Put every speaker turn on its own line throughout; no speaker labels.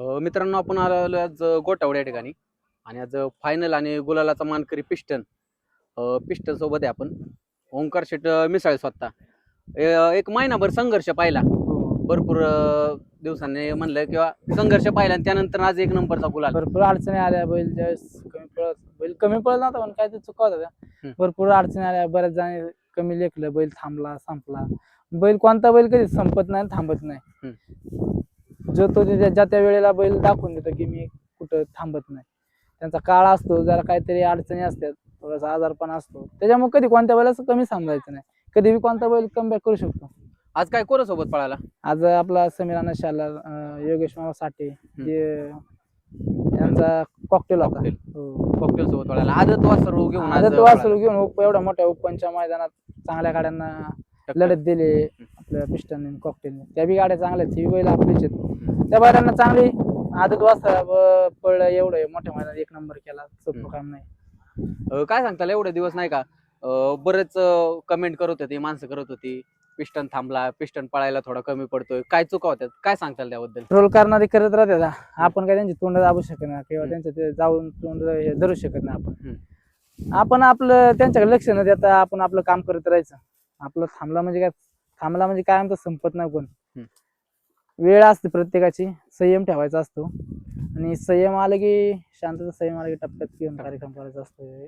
मित्रांनो आपण आलो आज गोटावड या ठिकाणी. आणि आज फायनल आणि गुलालाचा मानकरी पिस्टन पिस्टन सोबत आहे आपण. ओंकार शेट मिसाळ स्वतः. एक महिनाभर संघर्ष पाहिला. भरपूर दिवसांनी म्हणलं किंवा संघर्ष पाहिला आणि त्यानंतर आज एक नंबरचा गुलाल.
भरपूर अडचणी आल्या. बैल ज्यावेळेस कमी पळत बैल कमी पळत नव्हता पण काय ते चुका
हम्म.
भरपूर अडचणी आल्या. बऱ्याच जण कमी लेखलं बैल थांबला संपला. बैल कोणता बैल कधी संपत नाही थांबत नाही. जो तो ज्या त्या वेळेला बैल दाखवून देतो की मी कुठं थांबत नाही. त्यांचा काळ असतो जरा काहीतरी अडचणी असतात थोडासा आजारपण असतो. त्याच्यामुळे कधी कोणत्या बैलाचं कमी समजायचं नाही. कधी बी कोणता बैल कमबॅक करू शकतो.
आज काय कोणा सोबत पळाला?
आज आपला समीराना शालार अं, योगेश मामा साठे जे यांचा कॉकटेल होता.
Cocktail.
हो.
कॉकटेल सोबत पळाला. आदत वासरू घेऊन
तो
पळाला.
वासरू घेऊन एवढ्या मोठ्या ओपनच्या मैदानात चांगल्या गाड्यांना. लढत दिली. आपल्या पिस्टन कॉकटेलने त्या बी गाड्या चांगल्या आहेत, ही बैल आपलीच आहेत. त्या बैलांना चांगली आदत वाजता पडलं एवढं मोठ्या मैदानात एक नंबर केला सोपं. काम नाही.
अ, काय सांगताल एवढे दिवस नाही का? अ, बरेच कमेंट करत होती माणसं करत होती. पिस्टन थांबला पिस्टन पळायला थोडा कमी पडतोय. काय चुका होत्यात? काय सांगताल त्याबद्दल?
ट्रोल करणारे करत राहतात आपण काय त्यांची तोंड दाबू शकत नाही किंवा
हम्म.
त्यांचं ते जाऊन तोंड हे धरू शकत नाही आपण. आपण आपलं त्यांच्याकडे लक्ष न देता आपण आपलं काम करत राहायचं. आपलं थांबला म्हणजे काय? थांबला म्हणजे काय म्हणतात संपत नाही कोण. वेळ असते प्रत्येकाची संयम ठेवायचा असतो. आणि संयम आलं की शांतता संयम आलं की टप्प्यात घेऊन कार्यक्रम करायचा असतो.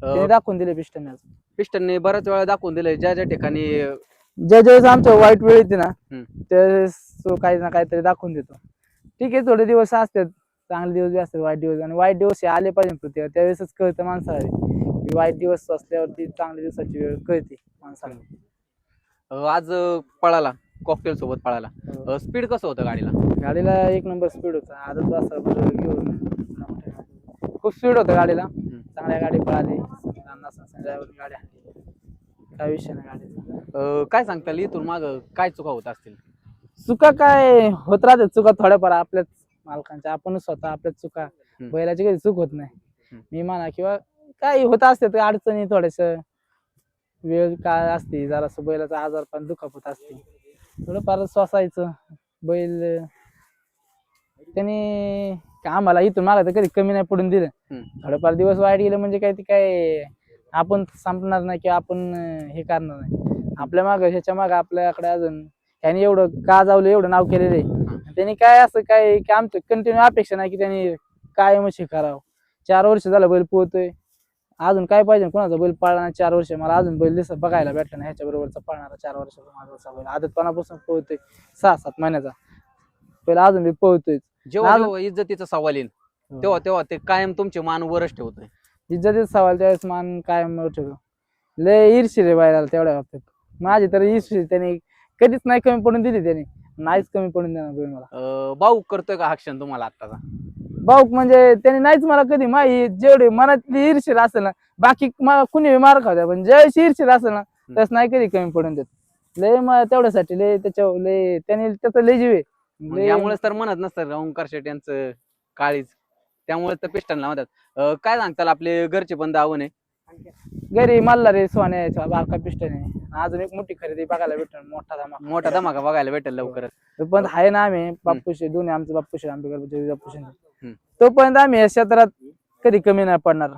त्यांनी दाखवून दिले पिस्टन
पिस्टनने बऱ्याच वेळा दाखवून दिलंय ज्या ज्या ठिकाणी
ज्या ज्यावेळेस आमच्या वाईट वेळ येते ना
हम्म.
त्यावेळेस तो काही ना काहीतरी दाखवून देतो. ठीक आहे थोडे दिवस असतात चांगले दिवस बी असतात वाईट दिवस. आणि वाईट दिवस हे आले पाहिजे प्रत्येक त्यावेळेसच कळतं माणसाला. की वाईट दिवस असल्यावरती चांगल्या दिवसाची वेळ कळते माणसाला.
अ, आज अ, पळाला. कॉकटेल सोबत पळाला.
हो.
स्पीड कसं होतं गाडीला?
गाडीला एक नंबर स्पीड होता. आदत वाजता बरं घेऊन खूप स्पीड होतं गाडीला. चांगल्या गाडी पळाली. ड्रायव्हर गाडी हाणली. काय विषय नाही गाडीचा.
अ, काय सांगताल इथून माग काय चुका होत असतील?
चुका काय? होत राहतात चुका थोड्याफार. आपल्याच मालकांच्या. आपणच स्वतः आपल्याच चुका. बैलाची कधी चूक होत नाही.
हम्म.
मी म्हणा किंवा काही होत असते अडचणी थोडेस वेळ काय असते जरासं बैलाचा आजार पण दुखापत असते. थोडंफार सोसायचं बैल त्यांनी का आम्हाला इथून मला तर कधी कमी नाही पडून दिलं. थोडंफार दिवस वाईट गेलं म्हणजे काय ते काय आपण संपणार नाही किंवा आपण हे करणार नाही. आपल्या माग ह्याच्या माग आपल्याकडे अजून त्यांनी एवढं गाजावलं एवढं नाव केलेलं आहे. त्यांनी काय असं काय की आमचं कंटिन्यू अपेक्षा नाही की त्यांनी कायमच हे करावं. चार वर्ष झालं बैल पोहतोय. अजून काय पाहिजे? कोणाचा बैल नाही चार वर्ष? मला अजून बैल दिसत बघायला भेटला नाही. ह्याच्या बरोबरचा पळणारा चार वर्षाचा माझा बैल आदतपणापासून पोहतोय सहा सात महिन्याचा. पहिला अजून बी पोहतोय
जेव्हा इज्जतीचा सवाल येईल तेव्हा तेव्हा ते कायम तुमचे मान वरच ठेवतोय.
इज्जतीचा सवाल त्यावेळेस मान कायम ठेवतो. लय ईर्षी रे बायला तेवढ्या बाबतीत. माझी तर ईर्षी त्यांनी कधीच नाही कमी पडून दिली त्यांनी. नाहीच कमी पडून देणार बैल मला.
अ, भाऊक करतोय का हा क्षण तुम्हाला आत्ताचा?
भाऊक म्हणजे त्यांनी नाहीच मला कधी माही जेवढी मनातली ईर्षीर असेल ना बाकी मला कुणी मार खाऊ द्या पण ज्यावेळेस ईर्षीर असेल ना त्यास नाही कधी कमी पडून देत. लय मग तेवढ्यासाठी लय त्याच्या लय त्यांनी त्याचं लय जीव आहे.
यामुळेच तर म्हणत नसतं ओंकार शेट यांचं काळीज. त्यामुळे तर पिस्टनला म्हणतात काय सांगताल आपले घरचे बंद आव्हान आहे?
घरी मल्ला रे सोन्याचा बारका पिस्टन आहे. अजून एक मोठी खरेदी बघायला भेटणार मोठा धमाका.
मोठा धमाका बघायला भेटेल लवकरच.
पण आहे ना आम्ही बाप्पूशी दोन्ही आमचे बाप्पूशी आंबेकर बाप्पूशी.
हम्म.
तोपर्यंत आम्ही या क्षेत्रात कधी कमी नाही पडणार.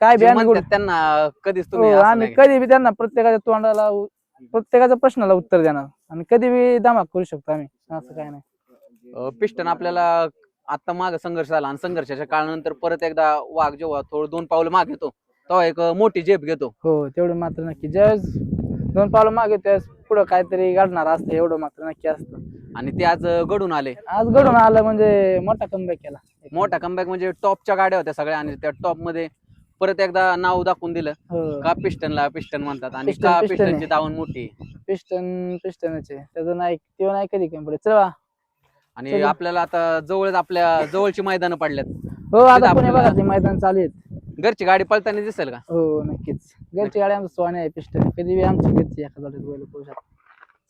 काय बी
जे
आम्ही
म्हणतात त्यांना कधीच तुम्ही
हो,
असं
आम्ही
नाही.
कधी बी त्यांना प्रत्येकाच्या तोंडाला उ- प्रत्येकाच्या प्रश्नाला उत्तर देणार. आणि कधी बी धमाक करू शकतो आम्ही असं काय नाही.
पिस्टन आपल्याला आता माग संघर्ष झाला आणि संघर्षाच्या काळानंतर परत एकदा वाघ जेव्हा थोडं दोन पावलं माग घेतो तेव्हा एक मोठी झेप घेतो.
हो तेवढं मात्र नक्की. ज्यावेळेस दोन पावलं मागे त्यावेळेस पुढं काहीतरी घडणार असतं एवढं मात्र नक्की असतं.
आणि ते आज घडून आले.
आज घडून आलं म्हणजे मोठा कमबॅक केला.
मोठा कमबॅक म्हणजे टॉपच्या गाड्या होत्या सगळ्या आणि त्या टॉपमध्ये परत एकदा नाव दाखवून दिलं.
हो.
का पिस्टनला पिस्टन म्हणतात. आणि का पिस्टनची. दावण मोठी.
पिस्टन पिस्टनच त्याचं नाही तेव्हा नाही कधी कमी पडे चला
आणि. आपल्याला आता जवळच आपल्या जवळची मैदानं पडल्यात.
हो आता पुणे
आपल्याला-
बघा ते मैदान चालू आहेत.
घरची गाडी पळताना दिसेल का?
हो नक्कीच. घरची गाडी आमचं सोने आहे पिस्टन. कधी आमची घरची बैल पळू शकतो.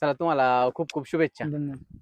चला तुम्हाला खूप खूप शुभेच्छा.
धन्यवाद.